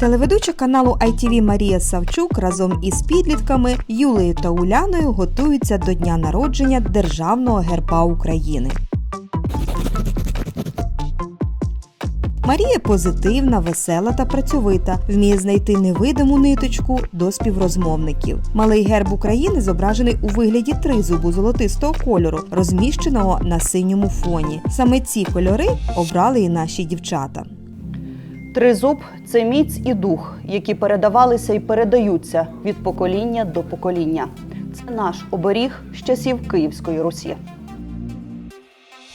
Телеведуча каналу ITV Марія Савчук разом із підлітками Юлею та Уляною готуються до дня народження Державного герба України. Марія позитивна, весела та працьовита, вміє знайти невидиму ниточку до співрозмовників. Малий герб України зображений у вигляді тризубу золотистого кольору, розміщеного на синьому фоні. Саме ці кольори обрали і наші дівчата. Тризуб це міць і дух, які передавалися і передаються від покоління до покоління. Це наш оберіг з часів Київської Русі.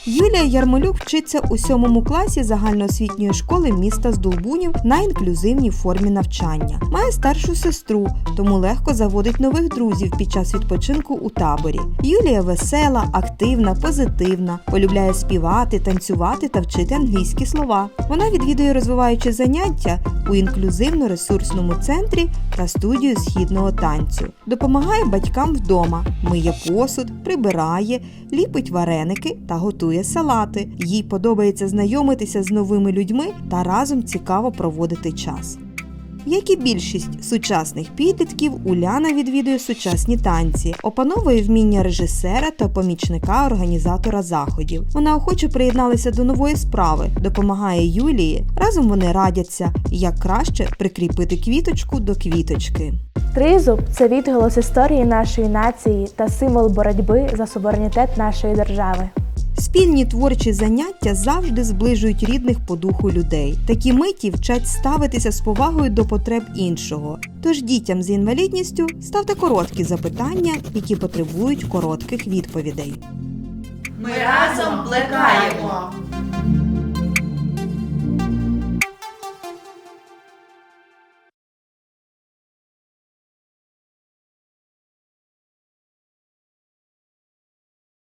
Юлія Ярмолюк вчиться у сьомому класі загальноосвітньої школи міста Здолбунів на інклюзивній формі навчання. Має старшу сестру, тому легко заводить нових друзів під час відпочинку у таборі. Юлія весела, активна, позитивна, полюбляє співати, танцювати та вчити англійські слова. Вона відвідує розвиваючі заняття у інклюзивно-ресурсному центрі та студію східного танцю. Допомагає батькам вдома, миє посуд, прибирає, ліпить вареники та готує салати. Їй подобається знайомитися з новими людьми та разом цікаво проводити час. Як і більшість сучасних підлітків, Уляна відвідує сучасні танці, опановує вміння режисера та помічника організатора заходів. Вона охоче приєдналася до нової справи, допомагає Юлії. Разом вони радяться, як краще прикріпити квіточку до квіточки. Тризуб це відголос історії нашої нації та символ боротьби за суверенітет нашої держави. Спільні творчі заняття завжди зближують рідних по духу людей. Такі миті вчать ставитися з повагою до потреб іншого. Тож дітям з інвалідністю ставте короткі запитання, які потребують коротких відповідей. Ми разом плекаємо